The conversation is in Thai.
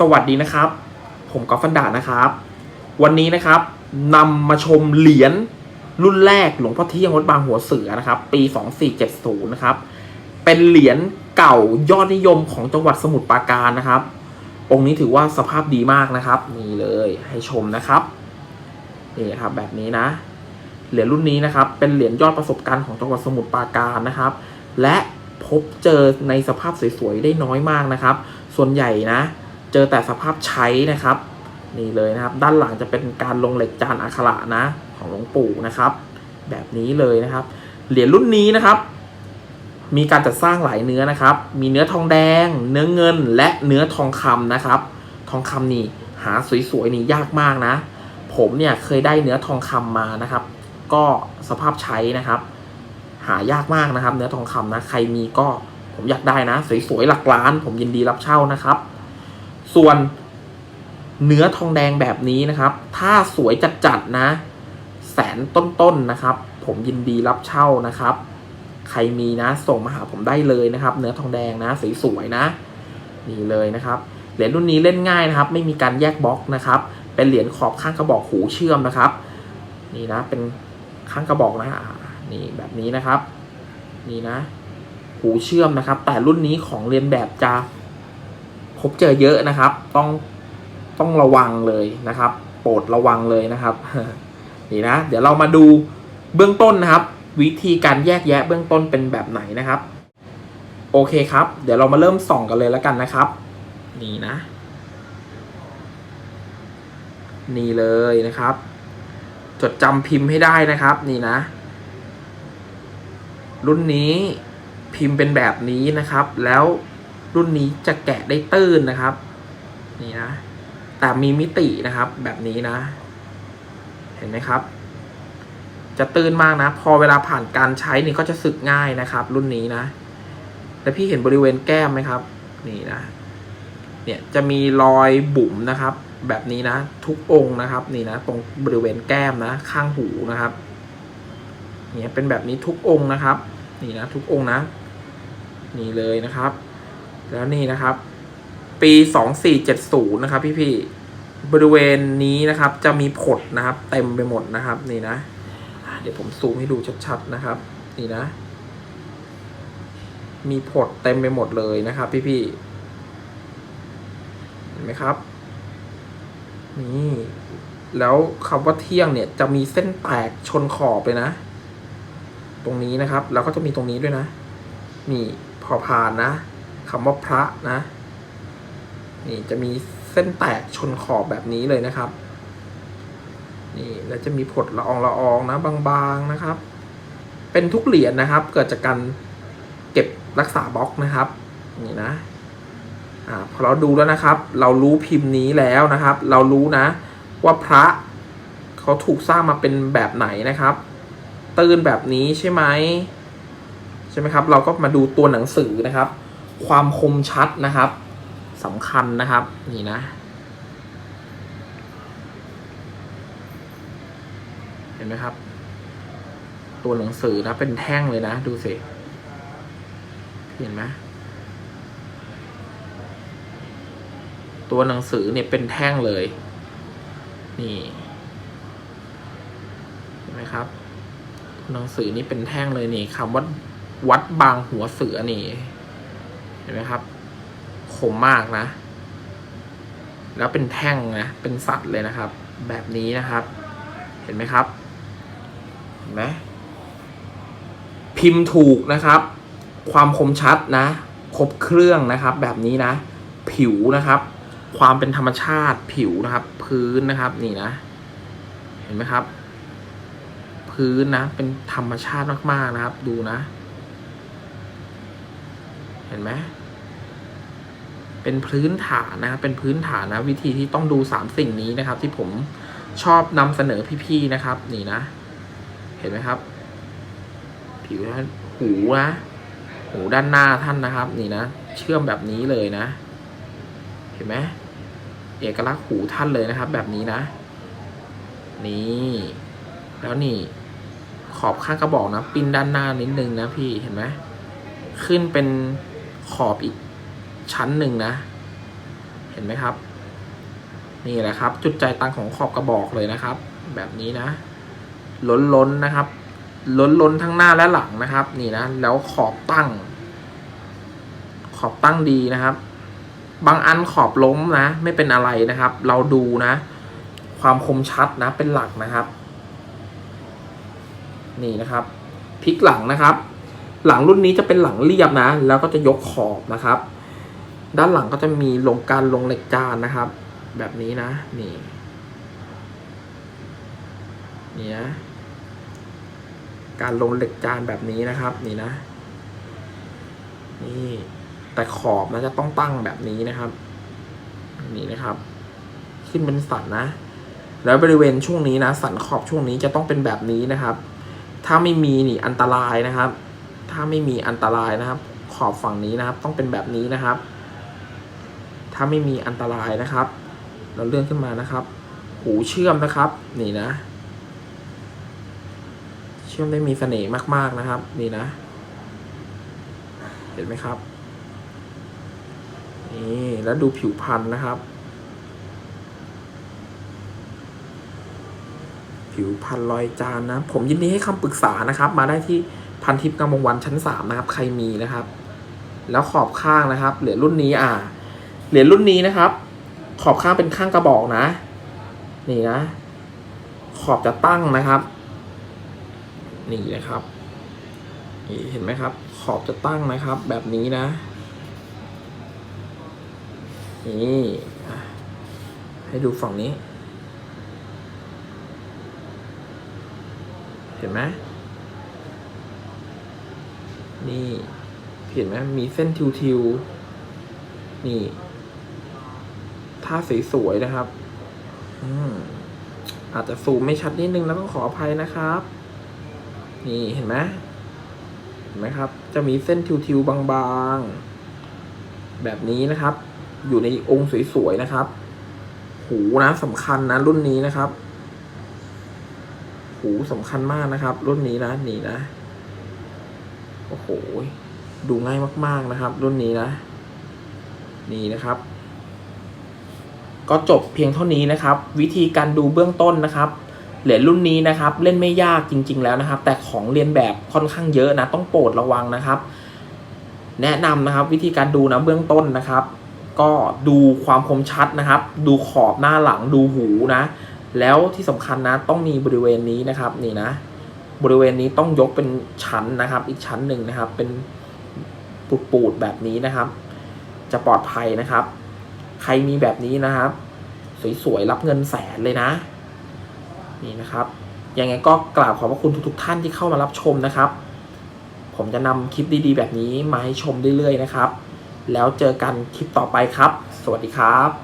สวัสดีนะครับ ผมกอล์ฟฟันดานะครับ วันนี้นะครับนำมาชมเหรียญรุ่นแรกหลวงพ่อเที่ยงวัดบางหัวเสือนะครับ ปี 2470 นะครับ เป็นเหรียญเก่ายอดนิยมของจังหวัดสมุทรปราการนะครับ องค์นี้ถือว่าสภาพดีมากนะครับ นี่เลยให้ชมนะครับนี่ครับแบบนี้นะ เหรียญรุ่นนี้นะครับ เป็นเหรียญยอดประสบการณ์ของจังหวัดสมุทรปราการนะครับ และพบเจอในสภาพสวยๆได้น้อยมากนะครับ ส่วนใหญ่นะ เจอแต่สภาพใช้นะครับนี่เลยนะครับ ด้านหลังจะเป็นการลงเหล็กจานอักขระนะของหลวงปู่นะครับ แบบนี้เลยนะครับ เหรียญรุ่นนี้นะครับ มีการจัดสร้างหลายเนื้อนะครับ มีเนื้อทองแดง เนื้อเงิน และเนื้อทองคำนะครับ ทองคำนี่หาสวยๆนี่ยากมากนะ ผมเนี่ยเคยได้เนื้อทองคำมานะครับ ก็สภาพใช้นะครับ หายากมากนะครับ เนื้อทองคำนะ ใครมีก็ผมอยากได้นะ สวยๆหลักล้าน ผมยินดีรับเช่านะครับ ส่วนเนื้อทองแดงแบบนี้นะครับ ถ้าสวยจัดๆนะ แสนต้นๆนะครับ ผมยินดีรับเช่านะครับ ใครมีนะ ส่งมาหาผมได้เลยนะครับ เนื้อทองแดงนะสวยๆนะ นี่เลยนะครับ เหรียญรุ่นนี้เล่นง่ายนะครับ ไม่มีการแยกบล็อกนะครับ เป็นเหรียญขอบข้างกระบอกหูเชื่อมนะครับ นี่นะ เป็นข้างกระบอกนะนี่แบบนี้นะครับ นี่นะ หูเชื่อมนะครับ แต่รุ่นนี้ของเรียนแบบจะ บเจอเยอะนะครับ ต้องต้องระวังเลยนะครับ โปรดระวังเลยนะครับนี่นะ เดี๋ยวเรามาดูเบื้องต้นนะครับ วิธีการแยกแยะเบื้องต้นเป็นแบบไหนนะครับ โอเคครับ เดี๋ยวเรามาเริ่มส่องกันเลยแล้วกันนะครับ นี่นะ นี่เลยนะครับ จดจำพิมพ์ให้ได้นะครับ นี่นะ รุ่นนี้พิมพ์เป็นแบบนี้นะครับ แล้ว รุ่นนี้จะแกะได้ตื้นนะครับ นี่นะ แต่มีมิตินะครับ แบบนี้นะ เห็นไหมครับ จะตื้นมากนะ พอเวลาผ่านการใช้นี่ก็จะสึกง่ายนะครับ รุ่นนี้นะแล้วพี่เห็นบริเวณแก้มไหมครับ นี่นะ เนี่ยจะมีรอยบุ๋มนะครับ แบบนี้นะ ทุกองค์นะครับ นี่นะ ตรงบริเวณแก้มนะ ข้างหูนะครับ เนี่ยเป็นแบบนี้ทุกองค์นะครับ นี่นะ ทุกองค์นะ นี่เลยนะครับ แล้วนี่นะครับ ปีสองสี่เจ็ดศูนย์นะครับ พี่พี่บริเวณนี้นะครับ จะมีผดนะครับ เต็มไปหมดนะครับ นี่นะเดี๋ยวผมซูมให้ดูชัดๆนะครับ นี่นะ มีผดเต็มไปหมดเลยนะครับ พี่พี่เห็นไหมครับ นี่แล้วคำว่าเที่ยงเนี่ยจะมีเส้นแตกชนขอบเลยนะ ตรงนี้นะครับ แล้วก็จะมีตรงนี้ด้วยนะ นี่พอผ่านนะ คำว่าพระนะ นี่จะมีเส้นแตกชนขอบแบบนี้เลยนะครับ นี่แล้วจะมีผดละอองละอองนะบางๆนะครับ เป็นทุกเหรียญนะครับ เกิดจากการเก็บรักษาบล็อกนะครับ นี่นะอ่าพอเราดูแล้วนะครับ เรารู้พิมพ์นี้แล้วนะครับ เรารู้นะ ว่าพระเขาถูกสร้างมาเป็นแบบไหนนะครับ ตื้นแบบนี้ใช่ไหมใช่ไหมครับ เราก็มาดูตัวหนังสือนะครับ ความคมชัดนะครับสำคัญนะครับ นี่นะ เห็นไหมครับ ตัวหนังสือนะเป็นแท่งเลยนะ ดูสิ เห็นไหมตัวหนังสือเนี่ยเป็นแท่งเลย นี่เห็นไหมครับ หนังสือนี่เป็นแท่งเลยนี่คำว่าวัดบางหัวเสือนี่ เห็นไหมครับคมมากนะ แล้วเป็นแท่งนะ เป็นสัตว์เลยนะครับ แบบนี้นะครับ เห็นไหมครับ เห็นไหมพิมพ์ถูกนะครับ ความคมชัดนะ ครบเครื่องนะครับ แบบนี้นะ ผิวนะครับ ความเป็นธรรมชาติผิวนะครับ พื้นนะครับนี่นะ เห็นไหมครับ พื้นนะ เป็นธรรมชาติมากๆนะครับ ดูนะ เห็นไหมเป็นพื้นฐานนะครับเป็นพื้นฐานนะ วิธีที่ต้องดูสามสิ่งนี้นะครับ ที่ผมชอบนำเสนอพี่ๆนะครับ นี่นะ เห็นไหมครับ ผิวนหูนะหูด้านหน้าท่านนะครับ นี่นะ เชื่อมแบบนี้เลยนะ เห็นไหมเอกลักษณ์หูท่านเลยนะครับ แบบนี้นะ นี่ แล้วนี่ ขอบข้างกระบอกนะ ปิ้นด้านหน้านิดนึงนะพี่เห็นไหมขึ้นเป็น ขอบอีกชั้นหนึ่งนะ เห็นไหมครับ นี่แหละครับ จุดใจตังของขอบกระบอกเลยนะครับ แบบนี้นะ ล้นล้นๆนะครับ ล้นล้นๆทั้งหน้าและหลังนะครับ นี่นะ แล้วขอบตั้ง ขอบตั้งดีนะครับ บางอันขอบล้มนะ ไม่เป็นอะไรนะครับ เราดูนะ ความคมชัดนะเป็นหลักนะครับ นี่นะครับพลิกหลังนะครับ หลังรุ่นนี้จะเป็นหลังเรียบนะ แล้วก็จะยกขอบนะครับ ด้านหลังก็จะมีลงการลงเหล็กจานนะครับ แบบนี้นะ นี่นี่นะการลงเหล็กจานแบบนี้นะครับ นี่นะ นี่แต่ขอบนะจะต้องตั้งแบบนี้นะครับ นี่นะครับ ขึ้นเป็นสันนะ แล้วบริเวณช่วงนี้นะ สันขอบช่วงนี้จะต้องเป็นแบบนี้นะครับ ถ้าไม่มีนี่อันตรายนะครับ ถ้าไม่มีอันตรายนะครับ ขอบฝั่งนี้นะครับ ต้องเป็นแบบนี้นะครับ ถ้าไม่มีอันตรายนะครับ เราเลื่อนขึ้นมานะครับ หูเชื่อมนะครับ นี่นะ เชื่อมได้มีเสน่ห์มาก ๆนะครับ นี่นะ เห็นไหมครับนี่แล้วดูผิวพันธุ์นะครับ ผิวพันธุ์รอยจานนะ ผมยินดีให้คำปรึกษานะครับ มาได้ที่ พันทิพย์กำมงวันชั้นสามนะครับ ใครมีนะครับ แล้วขอบข้างนะครับ เหรียญรุ่นนี้อ่า เหรียญรุ่นนี้นะครับ ขอบข้างเป็นข้างกระบอกนะ นี่นะ ขอบจะตั้งนะครับ นี่นะครับ นี่เห็นไหมครับ ขอบจะตั้งนะครับ แบบนี้นะ นี่ให้ดูฝั่งนี้ เห็นไหม นี่เห็นไหมมีเส้นทิวๆ นี่ท่าสวยๆนะครับ อืมอาจจะซูมไม่ชัดนิดนึงแล้วก็ขออภัยนะครับ นี่เห็นไหมเห็นไหมครับ จะมีเส้นทิวๆ บางๆ แบบนี้นะครับ อยู่ในองค์สวยๆ นะครับ หูนะสำคัญนะรุ่นนี้นะครับ หูสำคัญมากนะครับ รุ่นนี้นะนี่นะ อ้โห ดูง่ายมาก ๆนะครับ รุ่นนี้นะ นี่นะครับ ก็จบเพียงเท่านี้นะครับ วิธีการดูเบื้องต้นนะครับ เหรียญรุ่นนี้นะครับ เล่นไม่ยากจริง ๆ แล้วนะครับ แต่ของเรียนแบบค่อนข้างเยอะนะ ต้องโปรดระวังนะครับ แนะนำนะครับ วิธีการดูนะเบื้องต้นนะครับ ก็ดูความคมชัดนะครับ ดูขอบหน้าหลังดูหูนะ แล้วที่สำคัญนะ ต้องมีบริเวณนี้นะครับ นี่นะ บริเวณนี้ต้องยกเป็นชั้นนะครับ อีกชั้นหนึ่งนะครับ เป็นปูดๆแบบนี้นะครับ จะปลอดภัยนะครับ ใครมีแบบนี้นะครับ สวยๆรับเงินแสนเลยนะ นี่นะครับยังไงก็กราบขอบพระคุณทุก ๆ ท่านที่เข้ามารับชมนะครับ ผมจะนำคลิปดีๆ แบบนี้มาให้ชมเรื่อยๆนะครับ แล้วเจอกันคลิปต่อไปครับ สวัสดีครับ